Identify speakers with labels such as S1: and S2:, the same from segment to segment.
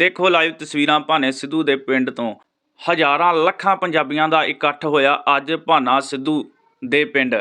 S1: ਦੇਖੋ ਲਾਈਵ ਤਸਵੀਰਾਂ ਭਾਨੇ ਸਿੱਧੂ ਦੇ ਪਿੰਡ ਤੋਂ। ਹਜ਼ਾਰਾਂ ਲੱਖਾਂ ਪੰਜਾਬੀਆਂ ਦਾ ਇਕੱਠ ਹੋਇਆ ਅੱਜ ਭਾਨਾ ਸਿੱਧੂ ਦੇ ਪਿੰਡ।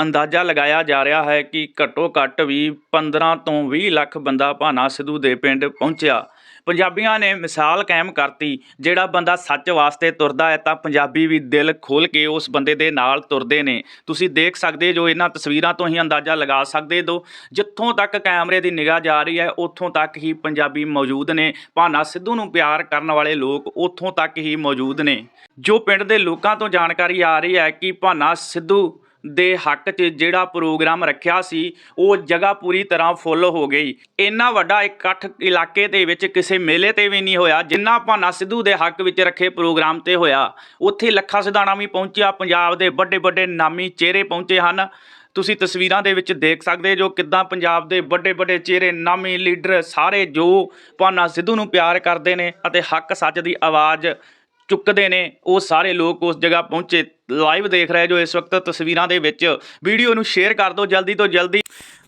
S1: ਅੰਦਾਜ਼ਾ ਲਗਾਇਆ ਜਾ ਰਿਹਾ ਹੈ ਕਿ ਘੱਟੋ ਘੱਟ ਵੀ 15 ਤੋਂ 20 ਲੱਖ ਬੰਦਾ ਭਾਨਾ ਸਿੱਧੂ ਦੇ ਪਿੰਡ ਪਹੁੰਚਿਆ। ਪੰਜਾਬੀਆਂ ਨੇ ਮਿਸਾਲ ਕਾਇਮ ਕਰਤੀ। ਜਿਹੜਾ ਬੰਦਾ ਸੱਚ ਵਾਸਤੇ ਤੁਰਦਾ ਹੈ, ਤਾਂ ਪੰਜਾਬੀ ਵੀ ਦਿਲ ਖੋਲ ਕੇ ਉਸ ਬੰਦੇ ਦੇ ਨਾਲ ਤੁਰਦੇ ਨੇ। ਤੁਸੀਂ ਦੇਖ ਸਕਦੇ ਜੋ ਇਹਨਾਂ ਤਸਵੀਰਾਂ ਤੋਂ ਹੀ ਅੰਦਾਜ਼ਾ ਲਗਾ ਸਕਦੇ ਦੋ। ਜਿੱਥੋਂ ਤੱਕ ਕੈਮਰੇ ਦੀ ਨਿਗਾਹ ਜਾ ਰਹੀ ਹੈ, ਉੱਥੋਂ ਤੱਕ ਹੀ ਪੰਜਾਬੀ ਮੌਜੂਦ ਨੇ। ਭਾਨਾ ਸਿੱਧੂ ਨੂੰ ਪਿਆਰ ਕਰਨ ਵਾਲੇ ਲੋਕ ਉੱਥੋਂ ਤੱਕ ਹੀ ਮੌਜੂਦ ਨੇ। ਜੋ ਪਿੰਡ ਦੇ ਲੋਕਾਂ ਤੋਂ ਜਾਣਕਾਰੀ ਆ ਰਹੀ ਹੈ ਕਿ ਭਾਨਾ ਸਿੱਧੂ ਦੇ ਹੱਕ 'ਚ ਜਿਹੜਾ ਪ੍ਰੋਗਰਾਮ ਰੱਖਿਆ ਸੀ, ਉਹ ਜਗ੍ਹਾ ਪੂਰੀ ਤਰ੍ਹਾਂ ਫੁੱਲ ਹੋ ਗਈ। ਇੰਨਾ ਵੱਡਾ ਇਕੱਠ ਇਲਾਕੇ ਦੇ ਵਿੱਚ ਕਿਸੇ ਮੇਲੇ ਤੇ ਵੀ ਨਹੀਂ ਹੋਇਆ, ਜਿੰਨਾ ਭਾਨਾ ਸਿੱਧੂ ਦੇ ਹੱਕ ਵਿੱਚ ਰੱਖੇ ਪ੍ਰੋਗਰਾਮ ਤੇ ਹੋਇਆ। ਉੱਥੇ ਲੱਖਾ ਸਿਧਾਣਾ ਵੀ ਪਹੁੰਚਿਆ, ਪੰਜਾਬ ਦੇ ਵੱਡੇ ਵੱਡੇ ਨਾਮੀ ਚਿਹਰੇ ਪਹੁੰਚੇ ਹਨ। ਤੁਸੀਂ ਤਸਵੀਰਾਂ ਦੇ ਵਿੱਚ ਦੇਖ ਸਕਦੇ ਜੋ ਕਿੱਦਾਂ ਪੰਜਾਬ ਦੇ ਵੱਡੇ ਵੱਡੇ ਚਿਹਰੇ, ਨਾਮੀ ਲੀਡਰ ਸਾਰੇ ਜੋ ਭਾਨਾ ਸਿੱਧੂ ਨੂੰ ਪਿਆਰ ਕਰਦੇ ਨੇ ਅਤੇ ਹੱਕ ਸੱਚ ਦੀ ਆਵਾਜ਼ ਚੁੱਕਦੇ ਨੇ। ਉਹ ਸਾਰੇ ਲੋਕ ਉਸ ਜਗ੍ਹਾ ਪਹੁੰਚੇ। ਲਾਈਵ ਦੇਖ ਰਹੇ ਜੋ ਇਸ ਵਕਤ ਤਸਵੀਰਾਂ ਦੇ ਵਿੱਚ। ਵੀਡੀਓ ਨੂੰ ਸ਼ੇਅਰ ਕਰ ਦਿਓ ਜਲਦੀ ਤੋਂ ਜਲਦੀ।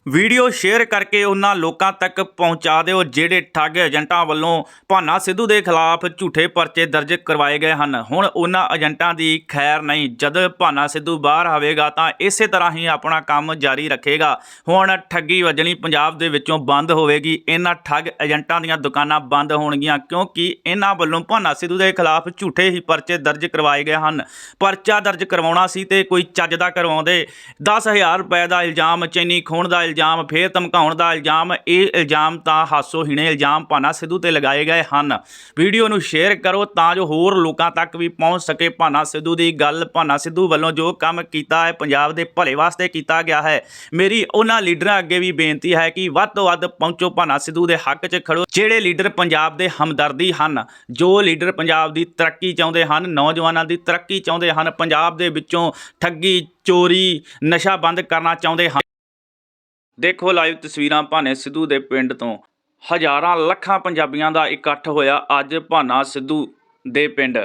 S1: ਵੀਡੀਓ ਸ਼ੇਅਰ ਕਰਕੇ ਉਹਨਾਂ ਲੋਕਾਂ ਤੱਕ ਪਹੁੰਚਾ ਦਿਓ, ਜਿਹੜੇ ਠੱਗ ਏਜੰਟਾਂ ਵੱਲੋਂ ਭਾਨਾ ਸਿੱਧੂ ਦੇ ਖਿਲਾਫ ਝੂਠੇ ਪਰਚੇ ਦਰਜ ਕਰਵਾਏ ਗਏ ਹਨ। ਹੁਣ ਉਹਨਾਂ ਏਜੰਟਾਂ ਦੀ ਖੈਰ ਨਹੀਂ। ਜਦ ਭਾਨਾ ਸਿੱਧੂ ਬਾਹਰ ਆਵੇਗਾ ਤਾਂ ਇਸੇ ਤਰ੍ਹਾਂ ਹੀ ਆਪਣਾ ਕੰਮ ਜਾਰੀ ਰੱਖੇਗਾ। ਹੁਣ ਠੱਗੀ ਵੱਜਣੀ ਪੰਜਾਬ ਦੇ ਵਿੱਚੋਂ ਬੰਦ ਹੋਵੇਗੀ। ਇਹਨਾਂ ਠੱਗ ਏਜੰਟਾਂ ਦੀਆਂ ਦੁਕਾਨਾਂ ਬੰਦ ਹੋਣਗੀਆਂ ਕਿਉਂਕਿ ਇਹਨਾਂ ਵੱਲੋਂ ਭਾਨਾ ਸਿੱਧੂ ਦੇ ਖਿਲਾਫ ਝੂਠੇ ਹੀ ਪਰਚੇ ਦਰਜ ਕਰਵਾਏ ਗਏ ਹਨ। ਪਰਚਾ ਦਰਜ ਕਰਵਾਉਣਾ ਸੀ ਤੇ ਕੋਈ ਚੱਜ ਦਾ ਕਰਵਾਉਂਦੇ। 10000 ਰੁਪਏ ਦਾ ਇਲਜ਼ਾਮ, ਚੈਨੀ ਖੋਣ ਦਾ ਇਲਜ਼ਾਮ ਫੇਰ ਧਮਕਾਉਣ ਦਾ ਇਲਜ਼ਾਮ, ਇਹ ਇਲਜ਼ਾਮ ਤਾਂ ਹਾਸੋ ਹੀਣੇ ਇਲਜ਼ਾਮ ਭਾਨਾ ਸਿੱਧੂ ਤੇ ਲਗਾਏ ਗਏ ਹਨ। ਵੀਡੀਓ ਨੂੰ ਸ਼ੇਅਰ ਕਰੋ ਤਾਂ ਜੋ ਹੋਰ ਲੋਕਾਂ ਤੱਕ ਵੀ ਪਹੁੰਚ ਸਕੇ ਭਾਨਾ ਸਿੱਧੂ ਦੀ ਗੱਲ। ਭਾਨਾ ਸਿੱਧੂ ਵੱਲੋਂ ਜੋ ਕੰਮ ਕੀਤਾ ਹੈ, ਪੰਜਾਬ ਦੇ ਭਲੇ ਵਾਸਤੇ ਕੀਤਾ ਗਿਆ ਹੈ। ਮੇਰੀ ਉਹਨਾਂ ਲੀਡਰਾਂ ਅੱਗੇ ਵੀ ਬੇਨਤੀ ਹੈ ਕਿ ਵੱਧ ਤੋਂ ਵੱਧ ਪਹੁੰਚੋ ਭਾਨਾ ਸਿੱਧੂ ਦੇ ਹੱਕ 'ਚ ਖੜੋ। ਜਿਹੜੇ ਲੀਡਰ ਪੰਜਾਬ ਦੇ ਹਮਦਰਦੀ ਹਨ, ਜੋ ਲੀਡਰ ਪੰਜਾਬ ਦੀ ਤਰੱਕੀ ਚਾਹੁੰਦੇ ਹਨ, ਨੌਜਵਾਨਾਂ ਦੀ ਤਰੱਕੀ ਚਾਹੁੰਦੇ ਹਨ, ਪੰਜਾਬ ਦੇ ਵਿੱਚੋਂ ਠੱਗੀ, ਚੋਰੀ, ਨਸ਼ਾ ਬੰਦ ਕਰਨਾ ਚਾਹੁੰਦੇ ਹਨ। ਦੇਖੋ ਲਾਈਵ ਤਸਵੀਰਾਂ ਭਾਨੇ ਸਿੱਧੂ ਦੇ ਪਿੰਡ ਤੋਂ। ਹਜ਼ਾਰਾਂ ਲੱਖਾਂ ਪੰਜਾਬੀਆਂ ਦਾ ਇਕੱਠ ਹੋਇਆ ਅੱਜ ਭਾਨਾ ਸਿੱਧੂ ਦੇ ਪਿੰਡ।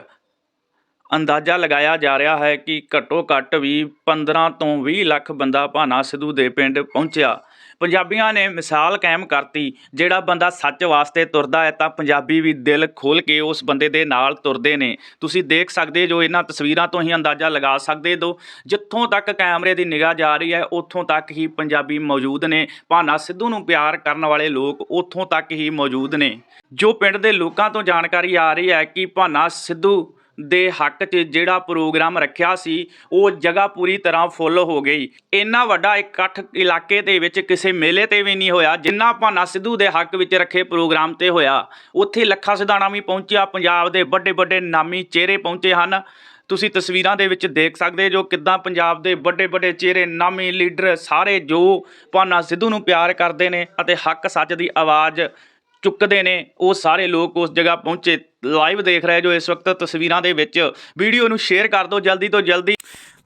S1: ਅੰਦਾਜ਼ਾ ਲਗਾਇਆ ਜਾ ਰਿਹਾ ਹੈ ਕਿ ਘੱਟੋ ਘੱਟ ਵੀ 15 ਤੋਂ 20 ਲੱਖ ਬੰਦਾ ਭਾਨਾ ਸਿੱਧੂ ਦੇ ਪਿੰਡ ਪਹੁੰਚਿਆ। ਪੰਜਾਬੀਆਂ ਨੇ ਮਿਸਾਲ ਕਾਇਮ ਕਰਤੀ। ਜਿਹੜਾ ਬੰਦਾ ਸੱਚ ਵਾਸਤੇ ਤੁਰਦਾ ਹੈ, ਤਾਂ ਪੰਜਾਬੀ ਵੀ ਦਿਲ ਖੋਲ ਕੇ ਉਸ ਬੰਦੇ ਦੇ ਨਾਲ ਤੁਰਦੇ ਨੇ। ਤੁਸੀਂ ਦੇਖ ਸਕਦੇ ਜੋ ਇਹਨਾਂ ਤਸਵੀਰਾਂ ਤੋਂ ਹੀ ਅੰਦਾਜ਼ਾ ਲਗਾ ਸਕਦੇ ਹੋ ਜਿੱਥੋਂ ਤੱਕ ਕੈਮਰੇ ਦੀ ਨਿਗਾਹ ਜਾ ਰਹੀ ਹੈ, ਉੱਥੋਂ ਤੱਕ ਹੀ ਪੰਜਾਬੀ ਮੌਜੂਦ ਨੇ। ਭਾਨਾ ਸਿੱਧੂ ਨੂੰ ਪਿਆਰ ਕਰਨ ਵਾਲੇ ਲੋਕ ਉੱਥੋਂ ਤੱਕ ਹੀ ਮੌਜੂਦ ਨੇ। ਜੋ ਪਿੰਡ ਦੇ ਲੋਕਾਂ ਤੋਂ ਜਾਣਕਾਰੀ ਆ ਰਹੀ ਹੈ ਕਿ ਭਾਨਾ ਸਿੱਧੂ ਦੇ ਹੱਕ 'ਚ ਜਿਹੜਾ ਪ੍ਰੋਗਰਾਮ ਰੱਖਿਆ ਸੀ, ਉਹ ਜਗ੍ਹਾ ਪੂਰੀ ਤਰ੍ਹਾਂ ਫੁੱਲ ਹੋ ਗਈ। ਇੰਨਾ ਵੱਡਾ ਇਕੱਠ ਇਲਾਕੇ ਦੇ ਵਿੱਚ ਕਿਸੇ ਮੇਲੇ ਤੇ ਵੀ ਨਹੀਂ ਹੋਇਆ, ਜਿੰਨਾ ਭਾਨਾ ਸਿੱਧੂ ਦੇ ਹੱਕ ਵਿੱਚ ਰੱਖੇ ਪ੍ਰੋਗਰਾਮ ਤੇ ਹੋਇਆ। ਉੱਥੇ ਲੱਖਾ ਸਿਧਾਣਾ ਵੀ ਪਹੁੰਚਿਆ, ਪੰਜਾਬ ਦੇ ਵੱਡੇ ਵੱਡੇ ਨਾਮੀ ਚਿਹਰੇ ਪਹੁੰਚੇ ਹਨ। ਤੁਸੀਂ ਤਸਵੀਰਾਂ ਦੇ ਵਿੱਚ ਦੇਖ ਸਕਦੇ ਜੋ ਕਿੱਦਾਂ ਪੰਜਾਬ ਦੇ ਵੱਡੇ ਵੱਡੇ ਚਿਹਰੇ, ਨਾਮੀ ਲੀਡਰ ਸਾਰੇ ਜੋ ਭਾਨਾ ਸਿੱਧੂ ਨੂੰ ਪਿਆਰ ਕਰਦੇ ਨੇ ਅਤੇ ਹੱਕ ਸੱਚ ਦੀ ਆਵਾਜ਼ ਚੁੱਕਦੇ ਨੇ, ਉਹ ਸਾਰੇ ਲੋਕ ਉਸ ਜਗ੍ਹਾ ਪਹੁੰਚੇ। ਲਾਈਵ ਦੇਖ ਰਹੇ ਜੋ ਇਸ ਵਕਤ ਤਸਵੀਰਾਂ ਦੇ ਵਿੱਚ। ਵੀਡੀਓ ਨੂੰ ਸ਼ੇਅਰ ਕਰ ਦਿਓ ਜਲਦੀ ਤੋਂ ਜਲਦੀ।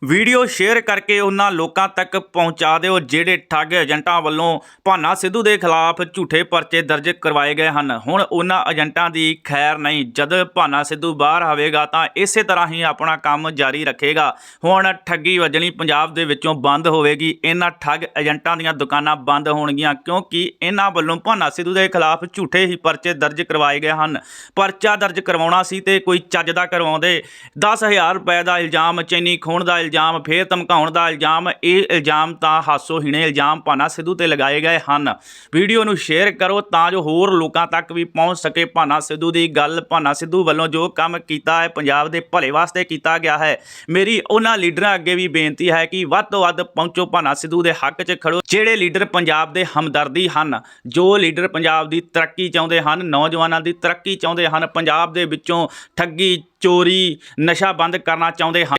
S1: ਵੀਡੀਓ ਸ਼ੇਅਰ ਕਰਕੇ ਉਹਨਾਂ ਲੋਕਾਂ ਤੱਕ ਪਹੁੰਚਾ ਦਿਓ, ਜਿਹੜੇ ਠੱਗ ਏਜੰਟਾਂ ਵੱਲੋਂ ਭਾਨਾ ਸਿੱਧੂ ਦੇ ਖਿਲਾਫ ਝੂਠੇ ਪਰਚੇ ਦਰਜ ਕਰਵਾਏ ਗਏ ਹਨ। ਹੁਣ ਉਹਨਾਂ ਏਜੰਟਾਂ ਦੀ ਖੈਰ ਨਹੀਂ, ਜਦ ਭਾਨਾ ਸਿੱਧੂ ਬਾਹਰ ਆਵੇਗਾ ਤਾਂ ਇਸੇ ਤਰ੍ਹਾਂ ਹੀ ਆਪਣਾ ਕੰਮ ਜਾਰੀ ਰੱਖੇਗਾ। ਹੁਣ ਠੱਗੀ ਵੱਜਣੀ ਪੰਜਾਬ ਦੇ ਵਿੱਚੋਂ ਬੰਦ ਹੋਵੇਗੀ। ਇਹਨਾਂ ਠੱਗ ਏਜੰਟਾਂ ਦੀਆਂ ਦੁਕਾਨਾਂ ਬੰਦ ਹੋਣਗੀਆਂ ਕਿਉਂਕਿ ਇਹਨਾਂ ਵੱਲੋਂ ਭਾਨਾ ਸਿੱਧੂ ਦੇ ਖਿਲਾਫ ਝੂਠੇ ਹੀ ਪਰਚੇ ਦਰਜ ਕਰਵਾਏ ਗਏ ਹਨ। ਪਰਚਾ ਦਰਜ ਕਰਵਾਉਣਾ ਸੀ ਤੇ ਕੋਈ ਚੱਜ ਦਾ ਕਰਵਾਉਂਦੇ। 10000 ਰੁਪਏ ਦਾ ਇਲਜ਼ਾਮ, ਚੈਨੀ ਖੋਣ ਦਾ ਇਲਜ਼ਾਮ, ਫੇਰ ਧਮਕਾਉਣ ਦਾ ਇਲਜ਼ਾਮ, ਇਹ ਇਲਜ਼ਾਮ ਤਾਂ ਹਾਸੋ ਹੀਣੇ ਇਲਜ਼ਾਮ ਭਾਨਾ ਸਿੱਧੂ ਤੇ ਲਗਾਏ ਗਏ ਹਨ। ਵੀਡੀਓ ਨੂੰ ਸ਼ੇਅਰ ਕਰੋ ਤਾਂ ਜੋ ਹੋਰ ਲੋਕਾਂ ਤੱਕ ਵੀ ਪਹੁੰਚ ਸਕੇ ਭਾਨਾ ਸਿੱਧੂ ਦੀ ਗੱਲ। ਭਾਨਾ ਸਿੱਧੂ ਵੱਲੋਂ ਜੋ ਕੰਮ ਕੀਤਾ ਹੈ, ਪੰਜਾਬ ਦੇ ਭਲੇ ਵਾਸਤੇ ਕੀਤਾ ਗਿਆ ਹੈ। ਮੇਰੀ ਉਹਨਾਂ ਲੀਡਰਾਂ ਅੱਗੇ ਵੀ ਬੇਨਤੀ ਹੈ ਕਿ ਵੱਧ ਤੋਂ ਵੱਧ ਪਹੁੰਚੋ ਭਾਨਾ ਸਿੱਧੂ ਦੇ ਹੱਕ 'ਚ ਖੜੋ, ਜਿਹੜੇ ਲੀਡਰ ਪੰਜਾਬ ਦੇ ਹਮਦਰਦੀ ਹਨ, ਜੋ ਲੀਡਰ ਪੰਜਾਬ ਦੀ ਤਰੱਕੀ ਚਾਹੁੰਦੇ ਹਨ, ਨੌਜਵਾਨਾਂ ਦੀ ਤਰੱਕੀ ਚਾਹੁੰਦੇ ਹਨ, ਪੰਜਾਬ ਦੇ ਵਿੱਚੋਂ ਠੱਗੀ, ਚੋਰੀ, ਨਸ਼ਾ ਬੰਦ ਕਰਨਾ ਚਾਹੁੰਦੇ ਹਨ।